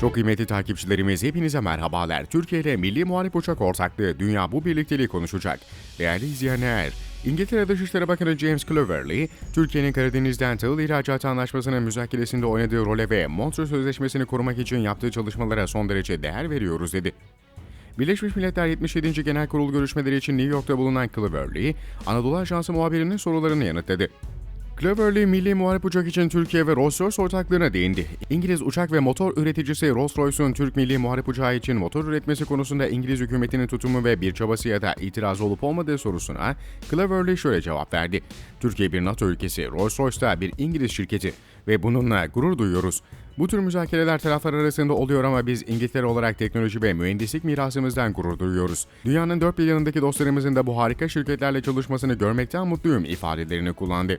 Çok kıymetli takipçilerimiz hepinize merhabalar. Türkiye ile Milli Muharip Uçak Ortaklığı Dünya bu birlikteliği konuşacak. Değerli izleyenler, İngiltere Dışişleri Bakanı James Cloverly, Türkiye'nin Karadeniz'den tahıl ihracatı anlaşmasının müzakeresinde oynadığı role ve Montreux Sözleşmesi'ni korumak için yaptığı çalışmalara son derece değer veriyoruz dedi. Birleşmiş Milletler 77. Genel Kurul görüşmeleri için New York'ta bulunan Cloverly, Anadolu Ajansı muhabirinin sorularını yanıtladı. Cloverly, milli muharip uçak için Türkiye ve Rolls-Royce ortaklığına değindi. İngiliz uçak ve motor üreticisi Rolls-Royce'un Türk milli muharip uçağı için motor üretmesi konusunda İngiliz hükümetinin tutumu ve bir çabası ya da itiraz olup olmadığı sorusuna Cloverly şöyle cevap verdi. Türkiye bir NATO ülkesi, Rolls-Royce da bir İngiliz şirketi ve bununla gurur duyuyoruz. Bu tür müzakereler taraflar arasında oluyor ama biz İngiltere olarak teknoloji ve mühendislik mirasımızdan gurur duyuyoruz. Dünyanın dört bir yanındaki dostlarımızın da bu harika şirketlerle çalışmasını görmekten mutluyum ifadelerini kullandı.